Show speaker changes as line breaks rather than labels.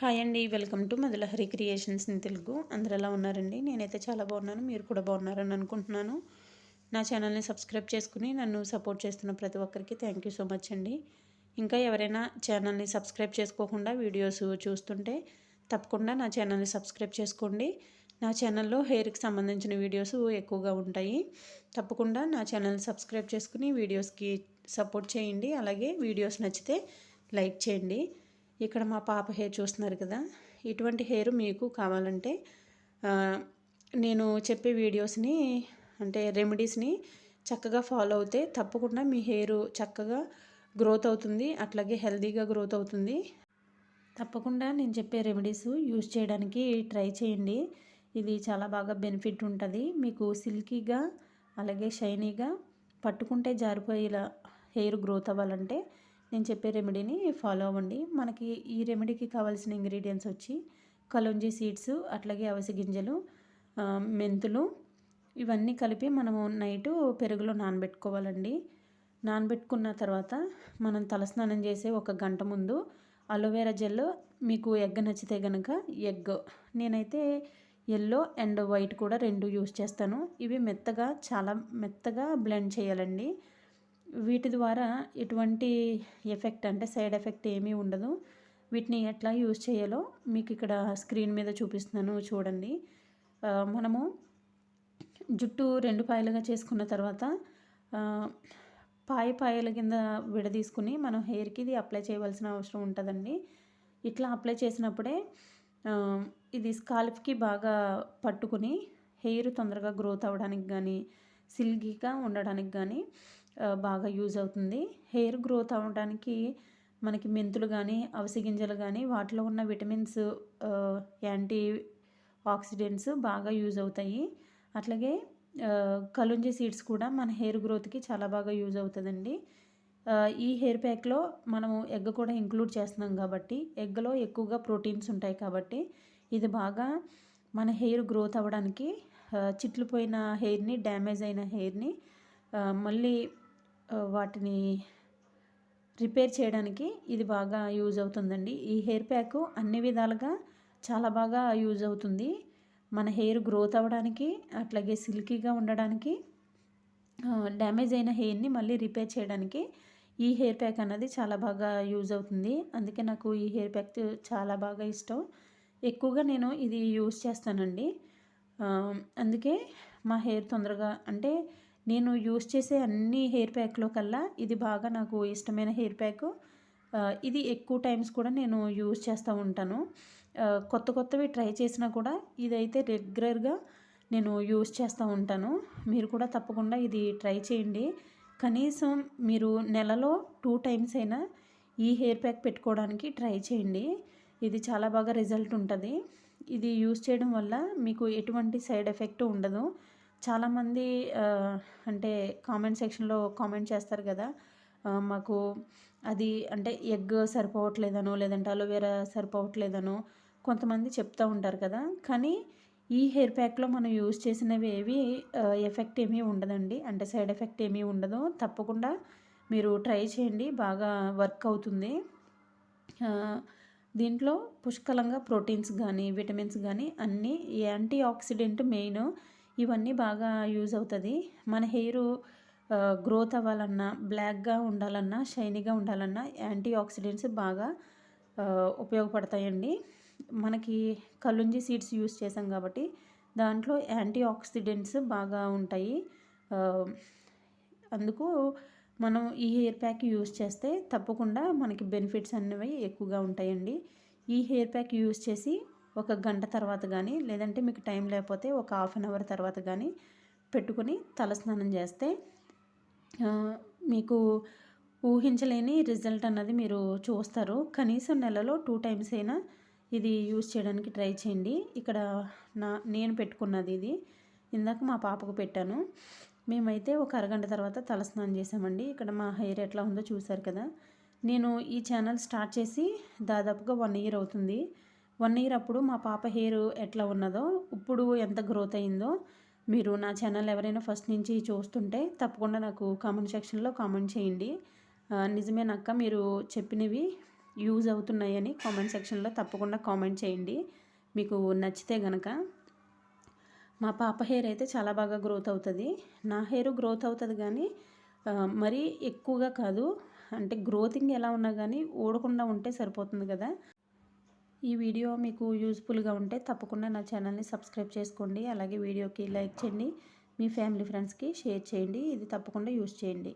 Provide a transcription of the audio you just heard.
Hi అండి welcome to Madhulahari creations in Telugu. అందరు ఎలా ఉన్నారండి? నేనైతే చాలా బాగున్నాను మీరు కూడా బాగున్నారని అనుకుంటున్నాను. నా ఛానల్ని సబ్స్క్రైబ్ చేసుకుని నన్ను సపోర్ట్ చేస్తున్న ప్రతి ఒక్కరికి థ్యాంక్ యూ సో మచ్ అండి. ఇంకా ఎవరైనా ఛానల్ని సబ్స్క్రైబ్ చేసుకోకుండా వీడియోస్ చూస్తుంటే తప్పకుండా నా ఛానల్ని సబ్స్క్రైబ్ చేసుకోండి. నా ఛానల్లో హెయిర్కి సంబంధించిన వీడియోస్ ఎక్కువగా ఉంటాయి. తప్పకుండా నా ఛానల్ని సబ్స్క్రైబ్ చేసుకుని వీడియోస్కి సపోర్ట్ చేయండి. అలాగే వీడియోస్ నచ్చితే లైక్ చేయండి. ఇక్కడ మా పాప హెయిర్ చూస్తున్నారు కదా. ఇటువంటి హెయిర్ మీకు కావాలంటే నేను చెప్పే వీడియోస్ని అంటే రెమెడీస్ని చక్కగా ఫాలో అవుతే తప్పకుండా మీ హెయిర్ చక్కగా గ్రోత్ అవుతుంది అట్లాగే హెల్తీగా గ్రోత్ అవుతుంది. తప్పకుండా నేను చెప్పే రెమెడీస్ యూజ్ చేయడానికి ట్రై చేయండి. ఇది చాలా బాగా బెనిఫిట్ ఉంటుంది. మీకు సిల్కీగా అలాగే షైనీగా పట్టుకుంటే జారిపోయేలా హెయిర్ గ్రోత్ అవ్వాలంటే నేను చెప్పే రెమెడీని ఫాలో అవ్వండి. మనకి ఈ రెమెడీకి కావాల్సిన ఇంగ్రీడియంట్స్ వచ్చి కలుంజి సీడ్స్ అట్లాగే అవిసె గింజలు మెంతులు ఇవన్నీ కలిపి మనము నైట్ పెరుగులో నానబెట్టుకోవాలండి. నానబెట్టుకున్న తర్వాత మనం తలస్నానం చేసే ఒక గంట ముందు అలోవేరా జెల్ మీకు ఎగ్ నచ్చితే కనుక ఎగ్. నేనైతే ఎల్లో అండ్ వైట్ కూడా రెండు యూస్ చేస్తాను. ఇవి మెత్తగా చాలా మెత్తగా బ్లెండ్ చేయాలండి. వీటి ద్వారా ఎటువంటి ఎఫెక్ట్ అంటే సైడ్ ఎఫెక్ట్ ఏమీ ఉండదు. వీటిని ఎట్లా యూజ్ చేయాలో మీకు ఇక్కడ స్క్రీన్ మీద చూపిస్తున్నాను చూడండి. మనము జుట్టు రెండు పాయలుగా చేసుకున్న తర్వాత ఆ, పాయ పాయల కింద విడదీసుకుని మనం హెయిర్కి ఇది అప్లై చేయవలసిన అవసరం ఉంటుందండి. ఇట్లా అప్లై చేసినప్పుడే ఇది స్కాల్ఫ్కి బాగా పట్టుకుని హెయిర్ తొందరగా గ్రోత్ అవ్వడానికి కానీ సిల్కీగా ఉండడానికి కానీ బాగా యూజ్ అవుతుంది. హెయిర్ గ్రోత్ అవ్వడానికి మనకి మెంతులు కానీ అవిసె గింజలు కానీ వాటిలో ఉన్న విటమిన్స్ యాంటీ ఆక్సిడెంట్స్ బాగా యూజ్ అవుతాయి. అట్లాగే కలుంజి సీడ్స్ కూడా మన హెయిర్ గ్రోత్కి చాలా బాగా యూజ్ అవుతుందండి. ఈ హెయిర్ ప్యాక్లో మనము ఎగ్ కూడా ఇంక్లూడ్ చేస్తున్నాం కాబట్టి ఎగ్లో ఎక్కువగా ప్రోటీన్స్ ఉంటాయి కాబట్టి ఇది బాగా మన హెయిర్ గ్రోత్ అవ్వడానికి చిట్లు చిట్లిపోయిన హెయిర్ని డ్యామేజ్ అయిన హెయిర్ని మళ్ళీ వాటిని రిపేర్ చేయడానికి ఇది బాగా యూజ్ అవుతుందండి. ఈ హెయిర్ ప్యాక్ అన్ని విధాలుగా చాలా బాగా యూజ్ అవుతుంది. మన హెయిర్ గ్రోత్ అవ్వడానికి అట్లాగే సిల్కీగా ఉండడానికి డ్యామేజ్ అయిన హెయిర్ని మళ్ళీ రిపేర్ చేయడానికి ఈ హెయిర్ ప్యాక్ అన్నది చాలా బాగా యూజ్ అవుతుంది. అందుకే నాకు ఈ హెయిర్ ప్యాక్ చాలా బాగా ఇష్టం. ఎక్కువగా నేను ఇది యూజ్ చేస్తానండి. అందుకే మా హెయిర్ తొందరగా అంటే నేను యూస్ చేసే అన్ని హెయిర్ ప్యాక్లో కల్లా ఇది బాగా నాకు ఇష్టమైన హెయిర్ ప్యాక్. ఇది ఎక్కువ టైమ్స్ కూడా నేను యూజ్ చేస్తూ ఉంటాను. కొత్త కొత్తవి ట్రై చేసినా కూడా ఇదైతే రెగ్యులర్గా నేను యూజ్ చేస్తూ ఉంటాను. మీరు కూడా తప్పకుండా ఇది ట్రై చేయండి. కనీసం మీరు నెలలో టూ టైమ్స్ అయినా ఈ హెయిర్ ప్యాక్ పెట్టుకోవడానికి ట్రై చేయండి. ఇది చాలా బాగా రిజల్ట్ ఉంటుంది. ఇది యూజ్ చేయడం వల్ల మీకు ఎటువంటి సైడ్ ఎఫెక్ట్ ఉండదు. చాలామంది అంటే కామెంట్ సెక్షన్లో కామెంట్ చేస్తారు కదా మాకు అది అంటే ఎగ్ సరిపోవట్లేదనో లేదంటే అలోవెరా సరిపోవట్లేదనో కొంతమంది చెప్తూ ఉంటారు కదా కానీ ఈ హెయిర్ ప్యాక్లో మనం యూజ్ చేసినవి ఏవి ఎఫెక్ట్ ఏమీ ఉండదండి. అంటే సైడ్ ఎఫెక్ట్ ఏమీ ఉండదు. తప్పకుండా మీరు ట్రై చేయండి. బాగా వర్క్ అవుతుంది. దీంట్లో పుష్కలంగా ప్రోటీన్స్ కానీ విటమిన్స్ కానీ అన్నీ యాంటీ ఆక్సిడెంట్ మెయిన్ ఇవన్నీ బాగా యూజ్ అవుతుంది. మన హెయిర్ గ్రోత్ అవ్వాలన్నా బ్లాక్గా ఉండాలన్నా షైనీగా ఉండాలన్నా యాంటీ ఆక్సిడెంట్స్ బాగా ఉపయోగపడతాయండి. మనకి కలుంజి సీడ్స్ యూస్ చేసాం కాబట్టి దాంట్లో యాంటీ ఆక్సిడెంట్స్ బాగా ఉంటాయి. అందుకు మనం ఈ హెయిర్ ప్యాక్ యూస్ చేస్తే తప్పకుండా మనకి బెనిఫిట్స్ అనేవి ఎక్కువగా ఉంటాయండి. ఈ హెయిర్ ప్యాక్ యూస్ చేసి ఒక గంట తర్వాత కానీ లేదంటే మీకు టైం లేకపోతే ఒక హాఫ్ అన్ అవర్ తర్వాత కానీ పెట్టుకుని తలస్నానం చేస్తే మీకు ఊహించలేని రిజల్ట్ అన్నది మీరు చూస్తారు. కనీసం నెలలో టూ టైమ్స్ అయినా ఇది యూజ్ చేయడానికి ట్రై చేయండి. ఇక్కడ నా నేను పెట్టుకున్నది ఇది. ఇందాక మా పాపకు పెట్టాను. మేమైతే ఒక అరగంట తర్వాత తలస్నానం చేసామండి ఇక్కడ మా హెయిర్ ఎట్లా ఉందో చూశారు కదా. నేను ఈ ఛానల్ స్టార్ట్ చేసి దాదాపుగా వన్ ఇయర్ అవుతుంది. వన్ ఇయర్ అప్పుడు మా పాప హెయిర్ ఎట్లా ఉన్నదో ఇప్పుడు ఎంత గ్రోత్ అయిందో మీరు నా ఛానల్ ఎవరైనా ఫస్ట్ నుంచి చూస్తుంటే తప్పకుండా నాకు కామెంట్ సెక్షన్లో కామెంట్ చేయండి. నిజమేనక్క మీరు చెప్పినవి యూజ్ అవుతున్నాయని కామెంట్ సెక్షన్లో తప్పకుండా కామెంట్ చేయండి. మీకు నచ్చితే గనక. మా పాప హెయిర్ అయితే చాలా బాగా గ్రోత్ అవుతుంది. నా హెయిర్ గ్రోత్ అవుతుంది కానీ మరీ ఎక్కువగా కాదు. అంటే గ్రోతింగ్ ఎలా ఉన్నా కానీ ఊడకుండా ఉంటే సరిపోతుంది కదా. ఈ వీడియో మీకు యూస్ఫుల్గా ఉంటే తప్పకుండా నా ఛానల్ని సబ్స్క్రైబ్ చేసుకోండి. అలాగే వీడియోకి లైక్ చేయండి. మీ ఫ్యామిలీ ఫ్రెండ్స్కి షేర్ చేయండి. ఇది తప్పకుండా యూస్ చేయండి.